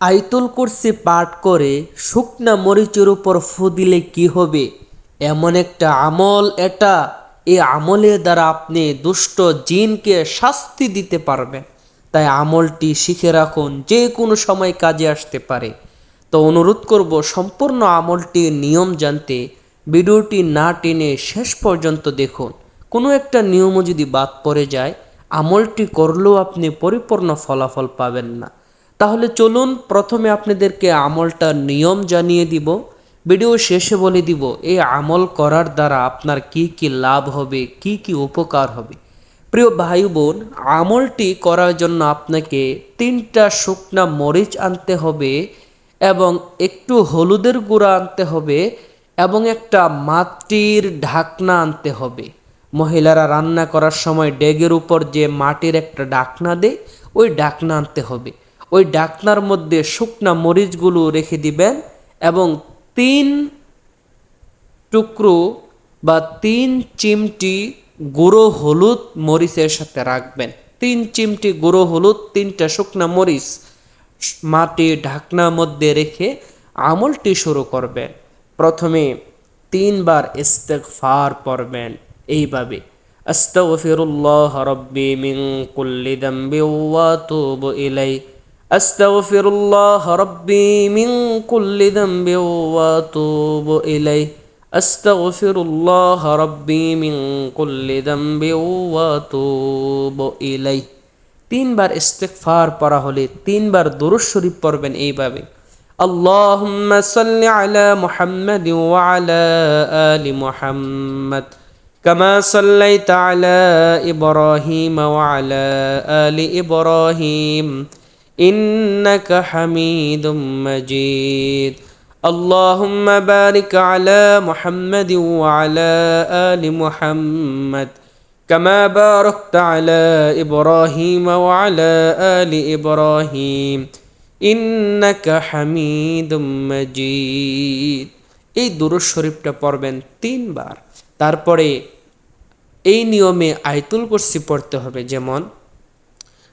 আইতুল কুরসি পাঠ করে শুকনা মরিচের উপর ফু দিলে কি হবে? এমন একটা আমল এটা। এই আমলের দ্বারা আপনি দুষ্ট জিনকে শাস্তি দিতে পারবেন। তাই আমলটি শিখে রাখুন, যে কোনো সময় কাজে আসতে পারে। তো অনুরোধ করব, সম্পূর্ণ আমলটির নিয়ম জানতে ভিডিওটি না টেনে শেষ পর্যন্ত দেখুন। কোনো একটা নিয়মও যদি বাদ পড়ে যায়, আমলটি করলেও আপনি পরিপূর্ণ ফলাফল পাবেন না। তাহলে চলুন প্রথমে আপনাদেরকে আমলটার নিয়ম জানিয়ে দিব। ভিডিও শেষে বলে দিব, এই আমল করার দ্বারা আপনার কি কি লাভ হবে, কি কি উপকার হবে। প্রিয় ভাই বোন আমলটি করার জন্য আপনাকে তিনটা শুকনা মরিচ আনতে হবে এবং একটু হলুদের গুঁড়া আনতে হবে এবং একটা মাটির ঢাকনা আনতে হবে। মহিলারা রান্না করার সময় ডেগের উপর যে মাটির একটা ডাকনা দেয়, ওই ডাকনা আনতে হবে। ওই ডাকনার মধ্যে শুকনা মরিচগুলো রেখে দিবেন এবং তিন টুকরো বা তিন চিমটি গুঁড়ো হলুদ মরিচের সাথে রাখবেন। তিন চিমটি গুঁড়ো হলুদ, তিনটা শুকনা মরিচ মাটি ঢাকনার মধ্যে রেখে আমলটি শুরু করবেন। প্রথমে তিনবার ইস্তেগফার পড়বেন এইভাবে। আস্তাগফিরুল্লাহ রব্বি মিন কুল্লি যামবি ওয়া তুবু ইলাই আস্তাগফিরুল্লাহ রব্বি মিন কুল্লি যামবি ওয়া তুবু ইলাই আস্তাগফিরুল্লাহ রব্বি মিন কুল্লি যামবি ওয়া তুবু ইলাই তিনবার ইস্তেগফার পড়া হলে তিনবার দুরূদ শরীফ পড়বেন এইভাবে اللهم صل على محمد وعلى آل محمد كما صليت على إبراهيم وعلى آل إبراهيم إنك حميد مجيد اللهم بارك على محمد وعلى آل محمد كما باركت على إبراهيم وعلى آل إبراهيم ইন্নাকা হামিদুম মাজিদ এই দুরুদ শরীফটা পড়বেন তিনবার তারপরে এই নিয়মে আয়তুল কুরসি পড়তে হবে যেমন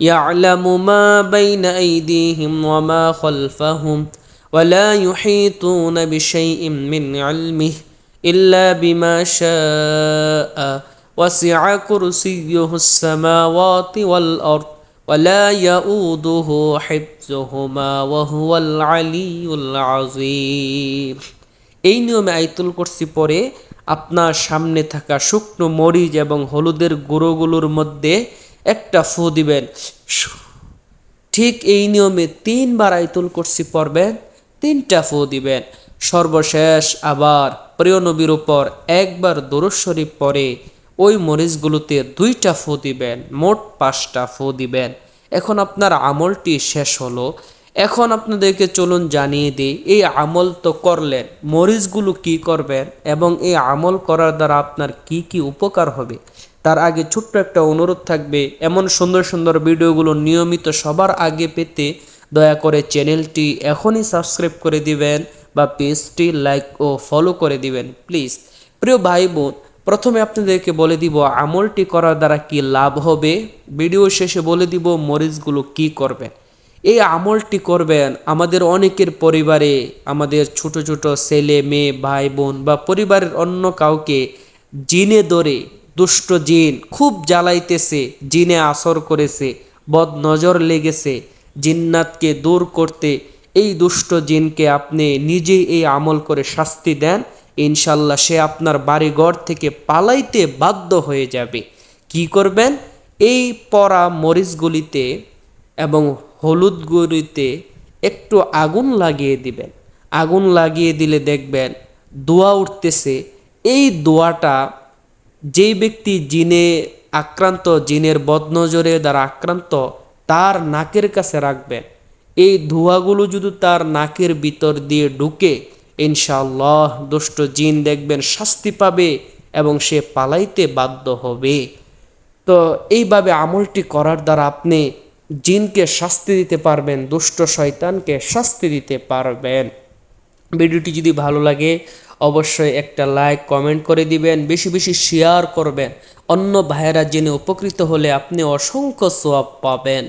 يعلم ما بين أيديهم وما خلفهم ولا يحيطون بشيء من علمه إلا بما شاء وسع كرسيه السماوات والأرض ولا يؤوده حفظهما وهو العلي العظيم এই নিয়মে আইতুল কুরসি পরে আপনার সামনে থাকা শুকনো মরিচ এবং হলুদের গুঁড়োগুলোর মধ্যে একটা ফু দিবেন। ঠিক এই নিয়মে তিনবার আইতুল কুরসি পড়বেন, তিনটা ফু দিবেন। সর্বশেষ আবার প্রিয় নবীর উপর একবার দরুদ শরীফ পরে ওই মরিচগুলোতে দুইটা ফু দিবেন, মোট পাঁচটা ফু দিবেন। এখন আপনার আমলটি শেষ হলো। এখন আপনাদেরকে চলুন জানিয়ে দিই, এই আমল তো করলেন, মরিচগুলো কি করবেন এবং এই আমল করার দ্বারা আপনার কি কি উপকার হবে? তার আগে ছোট্ট একটা অনুরোধ থাকবে, এমন সুন্দর সুন্দর ভিডিওগুলো নিয়মিত সবার আগে পেতে দয়া করে চ্যানেলটি এখনই সাবস্ক্রাইব করে দিবেন বা পেজটি লাইক ও ফলো করে দিবেন, প্লিজ। প্রিয় ভাই বোন প্রথমে আপনাদেরকে বলে দিব আমলটি করার দ্বারা কি লাভ হবে, ভিডিও শেষে বলে দিব মরিচগুলো কি করবেন। এই আমলটি করবেন আমাদের অনেকের পরিবারে, আমাদের ছোট ছোট ছেলে, মেয়ে ভাই বোন বা পরিবারের অন্য কাউকে জিনে ধরে দুষ্ট জিন খুব জ্বালাইতেছে, জিনে আসর করেছে বদ নজর লেগেছে, জিন্নাতকে দূর করতে এই দুষ্ট জিনকে আপনি নিজেই এই আমল করে শাস্তি দেন, ইনশাল্লাহ সে আপনার বাড়িঘর থেকে পালাইতে বাধ্য হয়ে যাবে। কি করবেন? এই পরা মরিচগুলিতে এবং হলুদ গুঁড়িতে একটু আগুন লাগিয়ে দিবেন। আগুন লাগিয়ে দিলে দেখবেন দোয়া উঠতেছে। এই দোয়াটা যেই ব্যক্তি জিনে আক্রান্ত, জিনের বদনজরে দ্বারা আক্রান্ত, তার নাকের কাছে রাখবেন এই ধোঁয়াগুলো যদি তার নাকের ভিতর দিয়ে ঢুকে, ইনশাআল্লাহ দুষ্ট জিন দেখবেন শাস্তি পাবে এবং সে পালাইতে বাধ্য হবে। তো এইভাবে আমলটি করার দ্বারা আপনি জিনকে শাস্তি দিতে পারবেন, দুষ্ট শয়তানকে শাস্তি দিতে পারবেন। ভিডিওটি যদি ভালো লাগে, অবশ্যই একটা লাইক কমেন্ট করে দিবেন, বেশি বেশি শেয়ার করবেন। অন্য ভাইয়েরা জেনে উপকৃত হলে আপনি অসংখ্য সোয়াব পাবেন।